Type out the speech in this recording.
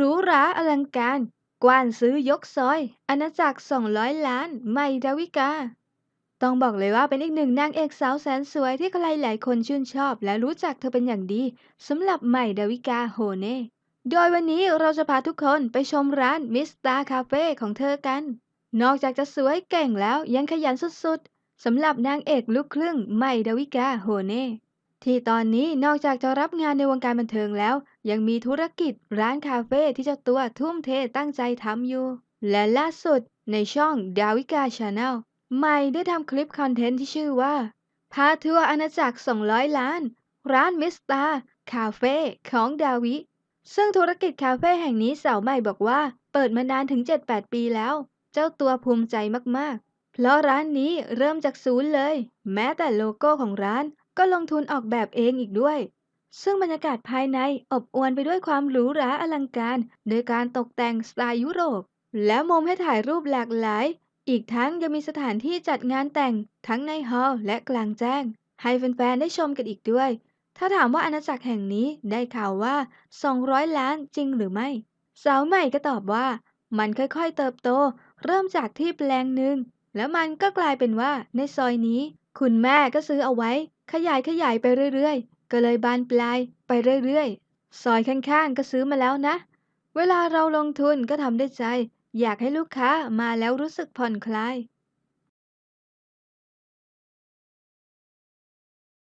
หรูหราอลังการ กว้านซื้อยกซอย อาณาจักร 200 ล้าน ใหม่ดาวิกา ต้องบอกเลยว่าเป็นอีกหนึ่งนางเอกสาวแสนสวยที่ใครหลายคนชื่นชอบ และรู้จักเธอเป็นอย่างดีสำหรับใหม่ดาวิกาโฮเน่ โดยวันนี้เราจะพาทุกคนไปชมร้านมิสตาคาเฟ่ของเธอกัน นอกจากจะสวยเก่งแล้วยังขยันสุดๆสำหรับนางเอกลูกครึ่งใหม่ดาวิกาโฮเน่ ที่ตอนนี้นอกจากจะรับงานในวงการบันเทิงแล้ว ยังมีธุรกิจร้านคาเฟ่ที่เจ้าตัวทุ่มเทตั้งใจทำอยู่ และล่าสุดในช่องดาวิกาชาแนลใหม่ได้ทำคลิปคอนเทนต์ที่ชื่อว่า พาทัวร์อาณาจักร 200 ล้าน ร้านมิสตาคาเฟ่ของดาวิ ซึ่งธุรกิจคาเฟ่แห่งนี้สาวใหม่บอกว่า เปิดมานานถึง 7-8 ปีแล้ว เจ้าตัวภูมิใจมากๆ เพราะร้านนี้เริ่มจากศูนย์เลย แม้แต่โลโก้ของร้าน ก็ลงทุนออกแบบเองอีกด้วย ซึ่งบรรยากาศภายในอบอวลไปด้วยความหรูหราอลังการ โดยการตกแต่งสไตล์ยุโรป และมุมให้ถ่ายรูปหลากหลาย อีกทั้งยังมีสถานที่จัดงานแต่งทั้งในฮอลล์และกลางแจ้ง ให้แฟนๆได้ชมกันอีกด้วย ถ้าถามว่าอาณาจักรแห่งนี้ได้ข่าวว่า 200 ล้านจริงหรือไม่สาวใหม่ก็ตอบว่า มันค่อยๆเติบโต เริ่มจากที่แปลงหนึ่งแล้วมันก็กลายเป็นว่าในซอยนี้ คุณแม่ก็ซื้อเอาไว้ ขยายขยายไปเรื่อยๆ ก็เลยบานปลายไปเรื่อยๆ ซอยข้างๆ ก็ซื้อมาแล้วนะ เวลาเราลงทุนก็ทำได้ใจ อยากให้ลูกค้ามาแล้วรู้สึกผ่อนคลาย